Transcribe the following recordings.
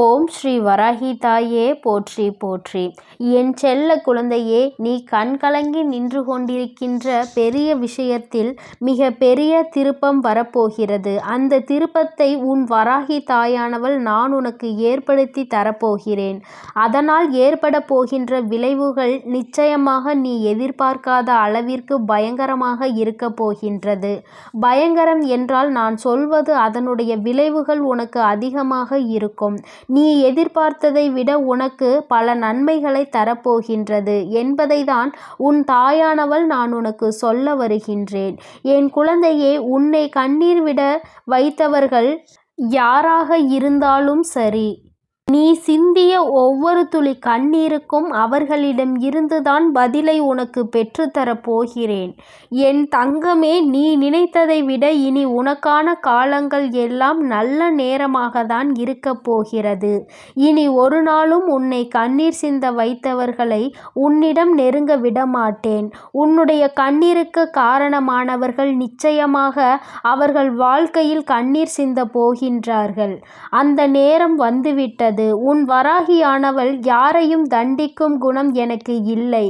ஓம் ஸ்ரீ வராகி தாயே போற்றி போற்றி. என் செல்ல குழந்தையே நீ கண்கலங்கி நின்று கொண்டிருக்கின்ற பெரிய விஷயத்தில் மிக பெரிய திருப்பம் வரப்போகிறது. அந்த திருப்பத்தை உன் வராகி தாயானவள் நான் உனக்கு ஏற்படுத்தி தரப்போகிறேன். அதனால் ஏற்பட போகின்ற விளைவுகள் நிச்சயமாக நீ எதிர்பார்க்காத அளவிற்கு பயங்கரமாக இருக்க போகின்றது. பயங்கரம் என்றால் நான் சொல்வது அதனுடைய விளைவுகள் உனக்கு அதிகமாக இருக்கும். நீ எதிர்பார்த்ததை விட உனக்கு பல நன்மைகளை தரப்போகின்றது என்பதை தான் உன் தாயானவள் நான் உனக்கு சொல்ல வருகின்றேன். என் குழந்தையே உன்னை கண்ணீர் விட வைத்தவர்கள் யாராக இருந்தாலும் சரி. நீ சிந்திய ஒவ்வொரு துளி கண்ணீருக்கும் அவர்களிடம் இருந்துதான் பதிலை உனக்கு பெற்றுத்தரப் போகிறேன். என் தங்கமே நீ நினைத்ததை விட இனி உனக்கான காலங்கள் எல்லாம் நல்ல நேரமாக தான் இருக்கப் போகிறது. இனி ஒரு நாளும் உன்னை கண்ணீர் சிந்த வைத்தவர்களை உன்னிடம் நெருங்க விடமாட்டேன். உன்னுடைய கண்ணீருக்கு காரணமானவர்கள் நிச்சயமாக அவர்கள் வாழ்க்கையில் கண்ணீர் சிந்த போகின்றார்கள். அந்த நேரம் வந்துவிட்டது. உள்ளது உன் வராகியானவள் யாரையும் தண்டிக்கும் குணம் எனக்கு இல்லை.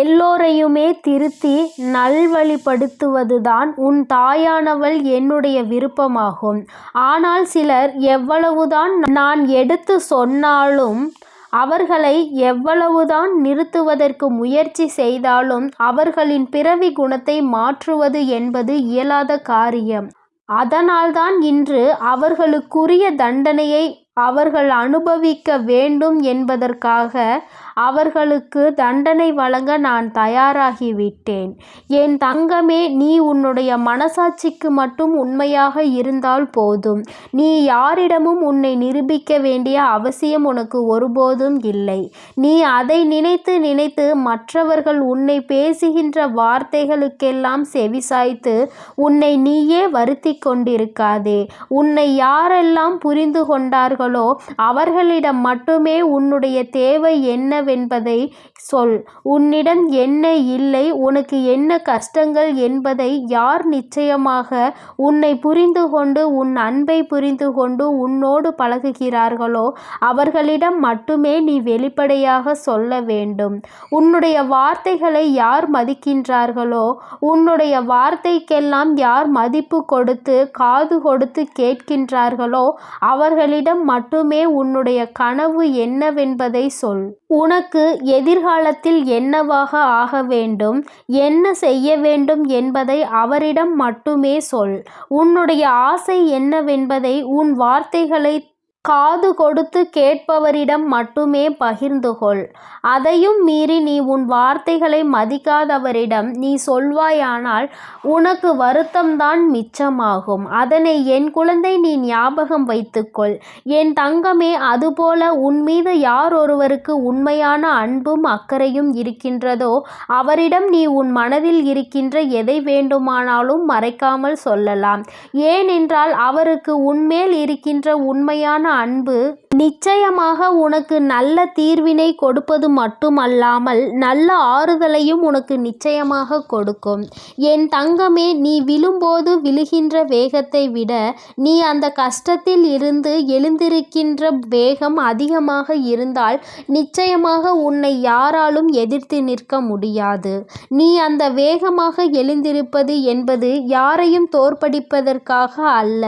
எல்லோரையுமே திருத்தி நல்வழிப்படுத்துவதுதான் உன் தாயானவள் என்னுடைய விருப்பமாகும். ஆனால் சிலர் எவ்வளவுதான் நான் எடுத்து சொன்னாலும் அவர்களை எவ்வளவுதான் நிறுத்துவதற்கு முயற்சி செய்தாலும் அவர்களின் பிறவி குணத்தை மாற்றுவது என்பது இயலாத காரியம். அதனால்தான் இன்று அவர்களுக்குரிய தண்டனையை அவர்கள் அனுபவிக்க வேண்டும் என்பதற்காக அவர்களுக்கு தண்டனை வழங்க நான் தயாராகிவிட்டேன் என் தங்கமே நீ உன்னுடைய மனசாட்சிக்கு மட்டும் உண்மையாக இருந்தால் போதும். நீ யாரிடமும் உன்னை நிரூபிக்க வேண்டிய அவசியம் உனக்கு ஒருபோதும் இல்லை. நீ அதை நினைத்து நினைத்து மற்றவர்கள் உன்னை பேசுகின்ற வார்த்தைகளுக்கெல்லாம் செவிசாய்த்து உன்னை நீயே வருத்தி கொண்டிருக்காதே. உன்னை யாரெல்லாம் புரிந்து கொண்டார்கள் இருக்கிறார்களோ அவர்களிடம் மட்டுமே உன்னுடைய தேவை என்னவென்பதை சொல். உன்னிடம் என்ன இல்லை உனக்கு என்ன கஷ்டங்கள் என்பதை யார் நிச்சயமாக உன்னை புரிந்து கொண்டு உன் அன்பை புரிந்து கொண்டு உன்னோடு பழகுகிறார்களோ அவர்களிடம் மட்டுமே நீ வெளிப்படையாக சொல்ல வேண்டும். உன்னுடைய வார்த்தைகளை யார் மதிக்கின்றார்களோ உன்னுடைய வார்த்தைக்கெல்லாம் யார் மதிப்பு கொடுத்து காது கொடுத்து கேட்கின்றார்களோ அவர்களிடம் மட்டுமே உன்னுடைய கனவு என்னவென்பதை சொல். உனக்கு எதிர்காலத்தில் என்னவாக ஆக வேண்டும் என்ன செய்ய வேண்டும் என்பதை அவரிடம் மட்டுமே சொல். உன்னுடைய ஆசை என்னவென்பதை உன் வார்த்தைகளை காது கொடுத்து கேட்பவரிடம் மட்டுமே பகிர்ந்து கொள் அதையும் மீறி நீ உன் வார்த்தைகளை மதிக்காதவரிடம் நீ சொல்வாயானால் உனக்கு வருத்தம்தான் மிச்சமாகும். அதனை என் குழந்தை நீ ஞாபகம் வைத்துக்கொள். என் தங்கமே அதுபோல உன் மீது யார் ஒருவருக்கு உண்மையான அன்பும் அக்கறையும் இருக்கின்றதோ அவரிடம் நீ உன் மனதில் இருக்கின்ற எதை வேண்டுமானாலும் மறைக்காமல் சொல்லலாம். ஏனென்றால் அவருக்கு உன்மேல் இருக்கின்ற உண்மையான அன்பு நிச்சயமாக உனக்கு நல்ல தீர்வினை கொடுப்பது மட்டுமல்லாமல் நல்ல ஆறுதலையும் உனக்கு நிச்சயமாக கொடுக்கும். என் தங்கமே நீ விழும்போது விழுகின்ற வேகத்தை விட நீ அந்த கஷ்டத்தில் இருந்து எழுந்திருக்கின்ற வேகம் அதிகமாக இருந்தால் நிச்சயமாக உன்னை யாராலும் எதிர்த்து நிற்க முடியாது. நீ அந்த வேகமாக எழுந்திருப்பது என்பது யாரையும் தோற்படிப்பதற்காக அல்ல.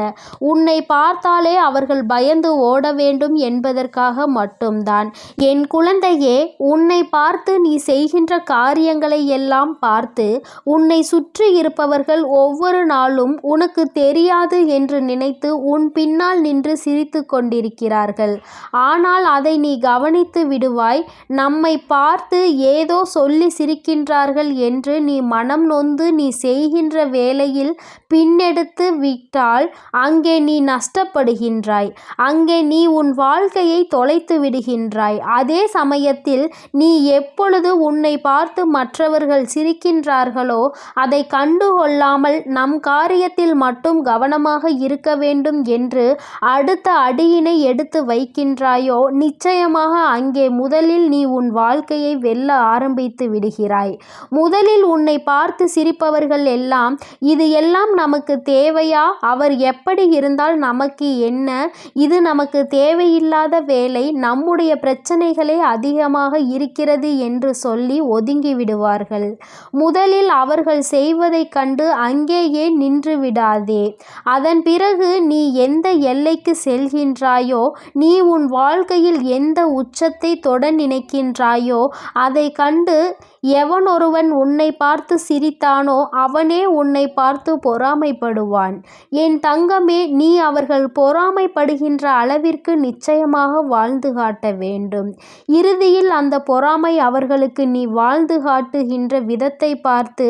உன்னை பார்த்தாலே அவர்கள் பயந்து ஓட வேண்டும் என்பதற்காக மட்டும்தான். என் குழந்தையே உன்னை பார்த்து நீ செய்கின்ற காரியங்களை எல்லாம் பார்த்து உன்னை சுற்றி இருப்பவர்கள் ஒவ்வொரு நாளும் உனக்கு தெரியாது என்று நினைத்து உன் பின்னால் நின்று சிரித்து கொண்டிருக்கிறார்கள். ஆனால் அதை நீ கவனித்து விடுவாய் நம்மை பார்த்து ஏதோ சொல்லி சிரிக்கின்றார்கள் என்று நீ மனம் நொந்து நீ செய்கின்ற வேலையில் பின்னெடுத்து விட்டால் அங்கே நீ நஷ்டப்படுகின்றாய். அங்கே நீ உன் வாழ்க்கையை தொலைத்து விடுகின்றாய். அதே சமயத்தில் நீ எப்பொழுது உன்னை பார்த்து மற்றவர்கள் சிரிக்கின்றார்களோ அதை கண்டுகொள்ளாமல் நம் காரியத்தில் மட்டும் கவனமாக இருக்க வேண்டும் என்று அடுத்த அடியினை எடுத்து வைக்கின்றாயோ நிச்சயமாக அங்கே முதலில் நீ உன் வாழ்க்கையை வெல்ல ஆரம்பித்து விடுகிறாய். முதலில் உன்னை பார்த்து சிரிப்பவர்கள் எல்லாம் இது எல்லாம் நமக்கு தேவையா? அவர் எப்படி இருந்தால் நமக்கு என்ன? இது நமக்கு தேவையில்லாத வேலை நம்முடைய பிரச்சனைகளே அதிகமாக இருக்கிறது என்று சொல்லி ஒதுங்கி விடுவார்கள். முதலில் அவர்கள் செய்வதைக் கண்டு அங்கேயே நின்று விடாதே. அதன் பிறகு நீ எந்த எல்லைக்கு செல்கின்றாயோ நீ உன் வாழ்க்கையில் எந்த உச்சத்தை தொட நினைக்கின்றாயோ அதை கண்டு எவனொருவன் உன்னை பார்த்து சிரித்தானோ அவனே உன்னை பார்த்து பொறாமைப்படுவான். என் தங்கமே நீ அவர்கள் பொறாமைப்படுகின்ற அளவிற்கு நிச்சயமாக வாழ்ந்து காட்ட வேண்டும். இறுதியில் அந்த பொறாமை அவர்களுக்கு நீ வாழ்ந்து காட்டுகின்ற விதத்தை பார்த்து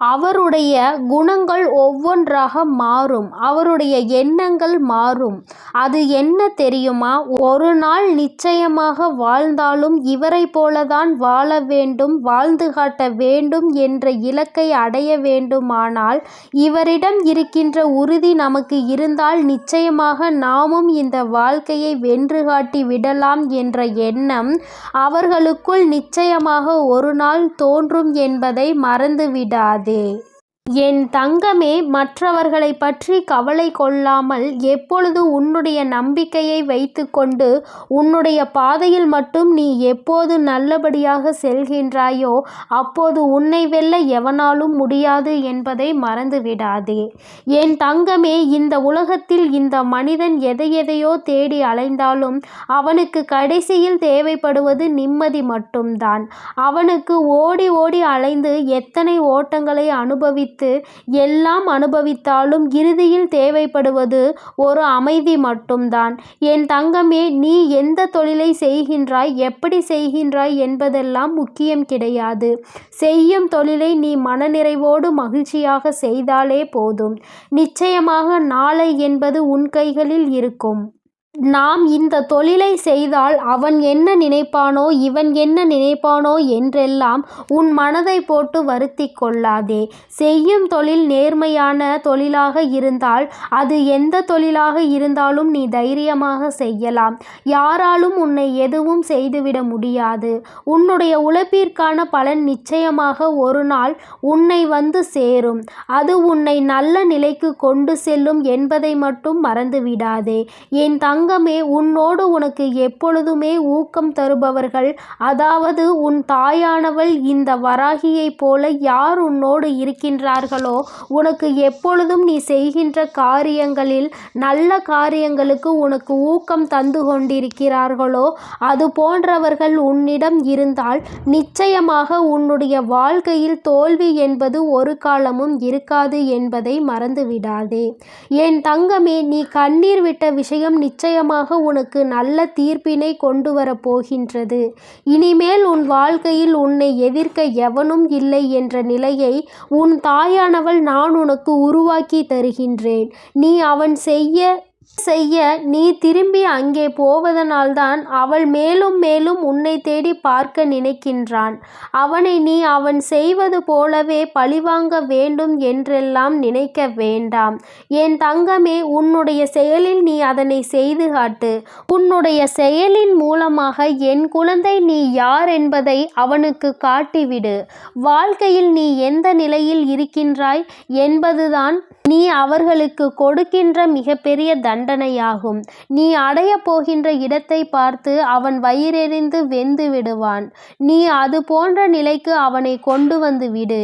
அவருடைய குணங்கள் ஒவ்வொன்றாக மாறும். அவருடைய எண்ணங்கள் மாறும். அது என்ன தெரியுமா? ஒரு நாள் நிச்சயமாக வாழ்ந்தாலும் இவரை போலதான் வாழ வேண்டும் வாழ்ந்து காட்ட வேண்டும் என்ற இலக்கை அடைய வேண்டுமானால் இவரிடம் இருக்கின்ற உறுதி நமக்கு இருந்தால் நிச்சயமாக நாமும் இந்த வாழ்க்கையை வென்று காட்டி விடலாம் என்ற எண்ணம் அவர்களுக்குள் நிச்சயமாக ஒரு நாள் தோன்றும் என்பதை மறந்துவிடாது. রাধে என் தங்கமே மற்றவர்களை பற்றி கவலை கொள்ளாமல் எப்பொழுது உன்னுடைய நம்பிக்கையை வைத்துக்கொண்டு உன்னுடைய பாதையில் மட்டும் நீ எப்போது நல்லபடியாக செல்கின்றாயோ அப்போது உன்னை வெல்ல எவனாலும் முடியாது என்பதை மறந்துவிடாதே. என் தங்கமே இந்த உலகத்தில் இந்த மனிதன் எதை எதையோ தேடி அலைந்தாலும் அவனுக்கு கடைசியில் தேவைப்படுவது நிம்மதி மட்டும்தான். அவனுக்கு ஓடி ஓடி அலைந்து எத்தனை ஓட்டங்களை அனுபவித்து அனுபவித்து எல்லாம் அனுபவித்தாலும் இறுதியில் தேவைப்படுவது ஒரு அமைதி மட்டும்தான். என் தங்கமே நீ எந்த தொழிலை செய்கின்றாய் எப்படி செய்கின்றாய் என்பதெல்லாம் முக்கியம் கிடையாது. செய்யும் தொழிலை நீ மனநிறைவோடு மகிழ்ச்சியாக செய்தாலே போதும். நிச்சயமாக நாளை என்பது உன் கைகளில் இருக்கும். நாம் இந்த தொழிலை செய்தால் அவன் என்ன நினைப்பானோ இவன் என்ன நினைப்பானோ என்றெல்லாம் உன் மனதை போட்டு வருத்தி கொள்ளாதே. செய்யும் தொழில் நேர்மையான தொழிலாக இருந்தால் அது எந்த தொழிலாக இருந்தாலும் நீ தைரியமாக செய்யலாம். யாராலும் உன்னை எதுவும் செய்துவிட முடியாது. உன்னுடைய உழைப்பிற்கான பலன் நிச்சயமாக ஒரு நாள் உன்னை வந்து சேரும். அது உன்னை நல்ல நிலைக்கு கொண்டு செல்லும் என்பதை மட்டும் மறந்துவிடாதே. என் தங்க தங்கமே உன்னோடு உனக்கு எப்பொழுதுமே ஊக்கம் தருபவர்கள். அதாவது உன் தாயானவள் இந்த வராகியைப் போல யார் உன்னோடு இருக்கின்றார்களோ உனக்கு எப்பொழுதும் நீ செய்கின்ற காரியங்களில் நல்ல காரியங்களுக்கு உனக்கு ஊக்கம் தந்து கொண்டிருக்கிறார்களோ அது போன்றவர்கள் உன்னிடம் இருந்தால் நிச்சயமாக உன்னுடைய வாழ்க்கையில் தோல்வி என்பது ஒரு காலமும் இருக்காது என்பதை மறந்துவிடாதே. என் தங்கமே நீ கண்ணீர் விட்ட விஷயம் நிச்சயம் நிச்சயமாக உனக்கு நல்ல தீர்ப்பினை கொண்டு வரப் போகின்றது. இனிமேல் உன் வாழ்க்கையில் உன்னை எதிர்க்க எவனும் இல்லை என்ற நிலையை உன் தாயானவள் நான் உனக்கு உருவாக்கி தருகின்றேன். நீ அவன் செய்ய செய்ய நீ திரும்பி அங்கே போவதனால்தான் அவள் மேலும் மேலும் உன்னை தேடி பார்க்க நினைக்கின்றான். அவனை நீ அவன் செய்வது போலவே பழிவாங்க வேண்டும் என்றெல்லாம் நினைக்க வேண்டாம். என் தங்கமே உன்னுடைய செயலில் நீ அதனை செய்து காட்டு. உன்னுடைய செயலின் மூலமாக என் குழந்தை நீ யார் என்பதை அவனுக்கு காட்டிவிடு. வாழ்க்கையில் நீ எந்த நிலையில் இருக்கின்றாய் என்பதுதான் நீ அவர்களுக்கு கொடுக்கின்ற மிகப்பெரிய தண்டனையாகும். நீ அடையப் போகின்ற இடத்தை பார்த்து அவன் வயிறெறிந்து வெந்து விடுவான். நீ அது போன்ற நிலைக்கு அவனை கொண்டு வந்து விடு.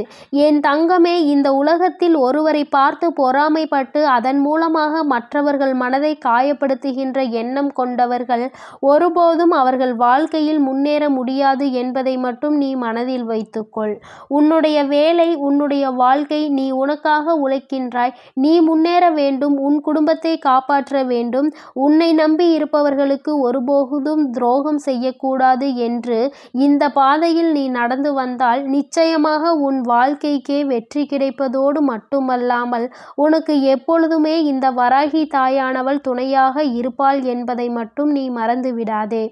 என் தங்கமே இந்த உலகத்தில் ஒருவரை பார்த்து பொறாமைப்பட்டு அதன் மூலமாக மற்றவர்கள் மனதை காயப்படுத்துகின்ற எண்ணம் கொண்டவர்கள் ஒருபோதும் அவர்கள் வாழ்க்கையில் முன்னேற முடியாது என்பதை மட்டும் நீ மனதில் வைத்துக்கொள். உன்னுடைய வேலை உன்னுடைய வாழ்க்கை நீ உனக்காக உழைக்கின்றாய். நீ முன்னேற வேண்டும் உன் குடும்பத்தை காப்பாற்ற வேண்டும் உன்னை நம்பி இருப்பவர்களுக்கு ஒருபோதும் துரோகம் செய்யக்கூடாது என்று இந்த பாதையில் நீ நடந்து வந்தால் நிச்சயமாக உன் வாழ்க்கைக்கே வெற்றி கிடைப்பதோடு மட்டுமல்லாமல் உனக்கு எப்பொழுதுமே இந்த வராகி தாயானவள் துணையாக இருப்பாள் என்பதை மட்டும் நீ மறந்து விடாதே.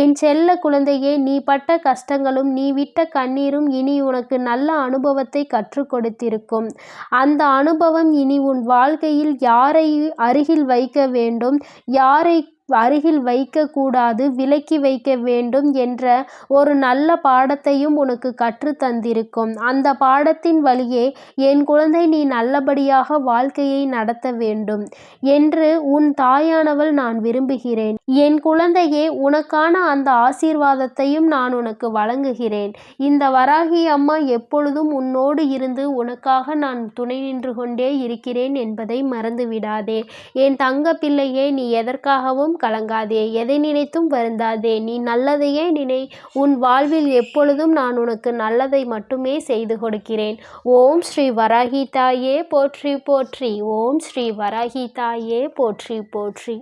என் செல்ல குழந்தையே நீ பட்ட கஷ்டங்களும் நீ விட்ட கண்ணீரும் இனி உனக்கு நல்ல அனுபவத்தை கற்றுக் கொடுத்திருக்கும். அந்த அனுபவம் இனி உன் வாழ்க்கையில் யாரை அருகில் வைக்க வேண்டும்? யாரை அருகில் வைக்கக்கூடாது விலக்கி வைக்க வேண்டும் என்ற ஒரு நல்ல பாடத்தையும் உனக்கு கற்று தந்திருக்கும். அந்த பாடத்தின் வழியே என் குழந்தை நீ நல்லபடியாக வாழ்க்கையை நடத்த வேண்டும் என்று உன் தாயானவள் நான் விரும்புகிறேன். என் குழந்தையே உனக்கான அந்த ஆசீர்வாதத்தையும் நான் உனக்கு வழங்குகிறேன். இந்த வராகி அம்மா எப்பொழுதும் உன்னோடு இருந்து உனக்காக நான் துணை நின்று கொண்டே இருக்கிறேன் என்பதை மறந்துவிடாதே. என் தங்க பிள்ளையே நீ எதற்காகவும் கலங்காதே எதை நினைத்தும் வருந்தாதே. நீ நல்லதையே நினை உன் வாழ்வில் எப்பொழுதும் நான் உனக்கு நல்லதை மட்டுமே செய்து கொடுக்கிறேன். ஓம் ஸ்ரீ வராகி தாயே போற்றி போற்றி. ஓம் ஸ்ரீ வராகி தாயே போற்றி போற்றி.